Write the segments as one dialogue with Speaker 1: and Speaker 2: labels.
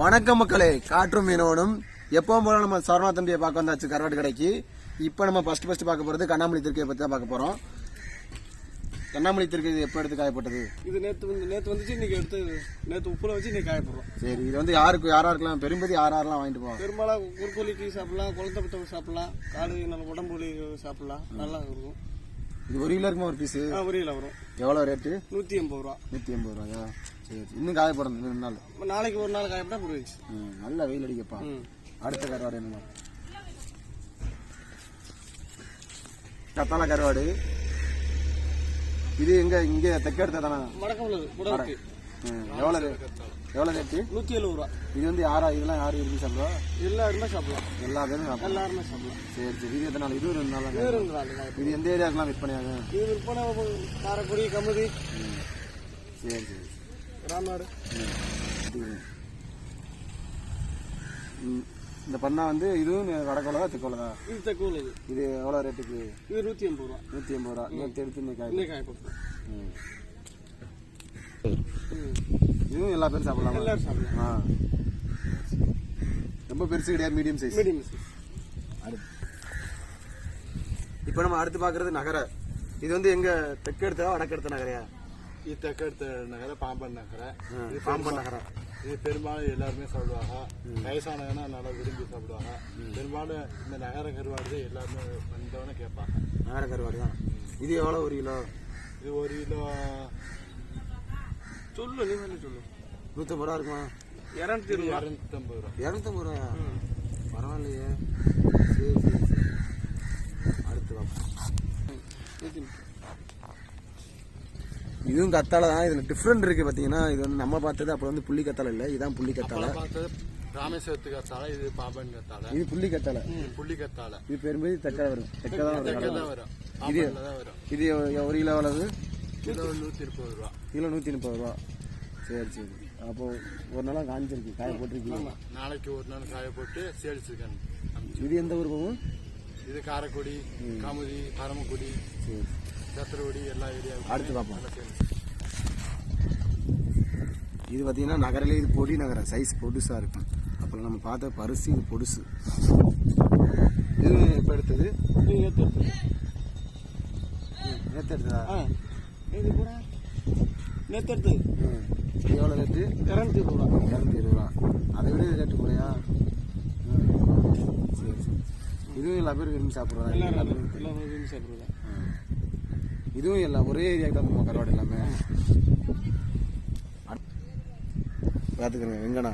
Speaker 1: வணக்கம் மக்களே. காற்றும் மீனவனும் எப்பவும் போல நம்ம சரணா தம்பியை பார்க்க வந்தாச்சு கருவாட்டு கடைக்கு. இப்போ நம்ம ஃபர்ஸ்ட் ஃபர்ஸ்ட் பார்க்க போறது கண்ணாமணி திருக்கையை பற்றி தான் பார்க்க போறோம். கண்ணாமணி திருக்கை இது எப்போ எடுத்து காயப்பட்டது?
Speaker 2: இது நேத்து வந்து நேத்து வந்துச்சு இன்னைக்கு எடுத்து நேத்து உப்புல வச்சு இன்னைக்கு காயப்படுறோம்.
Speaker 1: சரி இது வந்து யாருக்கு யாராருக்கெல்லாம் பெரும்பதி யார் யாரெல்லாம் வாங்கிட்டு போவாங்க?
Speaker 2: பெரும்பாலும் குறுக்கோலிக்கு சாப்பிடலாம் குளத்தை புத்தகம் சாப்பிடலாம் காடு நல்ல உடம்பு வலி சாப்பிடலாம். நல்லா இருக்கும்.
Speaker 1: இது ஒரு கிலோ இருக்குமா ஒரு பீஸு
Speaker 2: ஆ உரியல வரும்.
Speaker 1: எவ்வளோ ரேட்டு
Speaker 2: நூத்தி எண்பது ரூபா.
Speaker 1: நூற்றி எண்பது ரூபாயா? சரி. இன்னும் காயப்படணும் இன்னும் ரெண்டு நாள்.
Speaker 2: நாளைக்கு ஒரு நாள் காயப்பட்டா புரியுச்சு
Speaker 1: ம், நல்ல வெயில் அடிக்கப்பா. அடுத்த கருவாடு என்னமா. கத்தால கருவாடு. இது எங்க இங்க தெக்க எடுத்த தானே?
Speaker 2: வடக்கம் உள்ளது
Speaker 1: ரேட்டு
Speaker 2: நூத்தி எழுபது ரூபா.
Speaker 1: இது வந்து யாரா இதெல்லாம் யாரு விரும்பி சாப்பிடுவா?
Speaker 2: எல்லாருமே சாப்பிடலாம்.
Speaker 1: எல்லா பேரும்
Speaker 2: எல்லாருமே சாப்பிடலாம்.
Speaker 1: சரி சரி. இது எத்தனை நாள்? இது ரெண்டு நாள்?
Speaker 2: இது நாள்
Speaker 1: எந்த ஏரியாக்கெல்லாம் விற்பனை ஆகும்
Speaker 2: இது விற்பனை காரைக்குடி கமுதி.
Speaker 1: சரி சரி.
Speaker 2: ராமநாடு
Speaker 1: இது. இந்த பண்ணா வந்து இதுவும் வடக்கோலதா தெக்கோலதா
Speaker 2: இது தெற்கு உள்ளது
Speaker 1: இது எவ்வளோ ரேட்டுக்கு?
Speaker 2: இது நூத்தி எண்பது ரூபா.
Speaker 1: நூற்றி எண்பது ரூபா நேற்று எடுத்து இன்னைக்கு இதுவும் எல்லா பேரும் சாப்பிடலாமா?
Speaker 2: எல்லாரும் சாப்பிடலாம்.
Speaker 1: ஆ. ரொம்ப பெருசு கிடையாது மீடியம் சைஸ்.
Speaker 2: மீடியம்
Speaker 1: அடுத்து. இப்போ நம்ம அடுத்து பார்க்கறது நகர. இது வந்து எங்க தெற்கு எடுத்தா வடக்கு எடுத்த நகரையா?
Speaker 3: இது தெக்கடுத்த நகரை பாம்பன் நகரை.
Speaker 1: இது பாம்பன் நகரை.
Speaker 3: இது பெரும்பாலும் எல்லாருமே சாப்பிடுவாங்க. வயசானவங்கன்னா நல்லா விரும்பி சாப்பிடுவாங்க. பெரும்பாலும் இந்த நகர கருவாடு எல்லாருமே வந்தவொடனே கேட்பாங்க.
Speaker 1: நகர கருவாடு தான். இது எவ்வளோ ஒரு கிலோ?
Speaker 3: இது ஒரு கிலோ
Speaker 2: சொல்லு நீ மேலே சொல்லு.
Speaker 1: நூற்றம்பது ரூபா இருக்குமா?
Speaker 2: இரநூத்தி ரூபா.
Speaker 3: இரநூத்தம்பது ரூபா?
Speaker 1: இரநூத்தம்பது ரூபாயா பரவாயில்லையே. சரி சரி அடுத்து பார்ப்போம். இதுவும் கத்தாழை தான். இதில் டிஃப்ரெண்ட் இருக்குது பார்த்தீங்கன்னா இது வந்து நம்ம பார்த்தது அப்போ வந்து புள்ளி கத்தாழை இல்லை. இதுதான் புள்ளி
Speaker 3: அப்புறம் பார்த்தது ராமேஸ்வரத்து கத்தாழை இது பாம்பன் கத்தாழை
Speaker 1: இது புள்ளி கத்தாழை
Speaker 3: இது புள்ளி கத்தாழை
Speaker 1: இது பெரும்பதி தெற்க வரும். தெற்க தான் வரும். இது எவ்வ- ஒரு கிலோ எவ்வளவு
Speaker 3: கிலோ நூற்றி முப்பது ரூபா.
Speaker 1: கிலோ நூற்றி முப்பது ரூபா. சரி சரி. அப்போ ஒரு நாளாக காஞ்சிருக்கு. காய போட்டிருக்கீங்க.
Speaker 3: நாளைக்கு ஒரு நாள் காய போட்டு சேல்ஸுக்கு
Speaker 1: இது எந்த ஊர் போகும்?
Speaker 3: இது காரைக்குடி காமுதி பரமக்குடி சத்திரகுடி எல்லா ஏரியாவுக்கும்
Speaker 1: அடுத்து பார்ப்போம். இது பார்த்தீங்கன்னா நகரிலே இது பொடி நகரம். சைஸ் பொடுசாக இருக்கும். அப்புறம் நம்ம பார்த்த பரிசு இது பொடுசு. இது இப்போ எடுத்தது?
Speaker 2: நேத்து எடுத்து
Speaker 1: நேற்று எடுத்ததா?
Speaker 2: இது கூட நேத்து எடுத்து
Speaker 1: ம். இது எவ்வளோ ரேட்டு?
Speaker 2: இரநூத்தி இருபது ரூபா.
Speaker 1: இரநூத்தி இருபது ரூபா. அதை விட இது ரேட்டு கூடயா இதுவும் எல்லா பேரும் விரும்பி சாப்பிட்றாங்க
Speaker 2: எல்லாரும் விரும்பி சாப்பிடுவாங்க
Speaker 1: இதுவும் எல்லாம் ஒரே ஏரியாவுக்கு தான் போவோம் கருவாடு எல்லாமே பார்த்துக்கிறேங்க வெங்கடா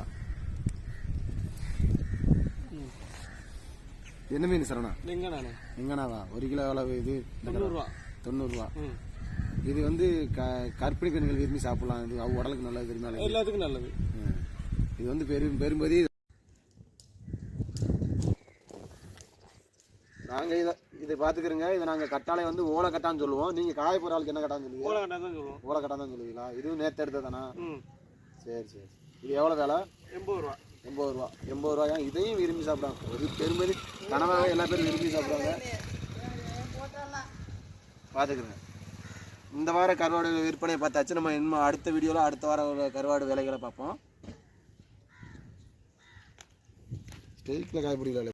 Speaker 1: என்ன மீன் சரணா
Speaker 2: எங்க நானு
Speaker 1: வெங்கடாவா ஒரு கிலோ எவ்வளவு இது
Speaker 2: தொண்ணூறுரூவா
Speaker 1: தொண்ணூறுரூவா இது வந்து க கற்பிணி பெண்கள் விரும்பி சாப்பிடலாம். இது உடலுக்கு நல்லது தெரியுமா
Speaker 2: எல்லாத்துக்கும் நல்லது.
Speaker 1: இது வந்து பெரும் பெரும்பதி நாங்க இதை இதை பார்த்துக்கிறோங்க இதை நாங்க கட்டாளை வந்து ஓலை கட்டான்னு சொல்லுவோம். நீங்க காய போற ஆளுக்கு என்ன கட்டான்னு சொல்லுவீங்க?
Speaker 2: கோலகட்டா தான் சொல்லுவோம்.
Speaker 1: ஓலை கட்டான் தான் சொல்லுவீங்களா? இதுவும் நேற்று எடுத்ததானா
Speaker 2: ம்.
Speaker 1: சரி சரி. இது எவ்வளோ விலை?
Speaker 2: எண்பது ரூபா.
Speaker 1: எண்பது ரூபா. எண்பது ரூபாயா இதையும் விரும்பி சாப்பிடுவாங்க ஒரு பெரும்பதி கனவாக எல்லா பேரும் விரும்பி சாப்பிடுவாங்க பார்த்துக்கிறேங்க இந்த வார கருவாடு விற்பனை பார்த்தாச்சு. நம்ம இன்னும் அடுத்த வீடியோவில் அடுத்த வாரம் கருவாடு விலைகளை பார்ப்போம். ஸ்டெயிக்கில் காய்பிடிக்கல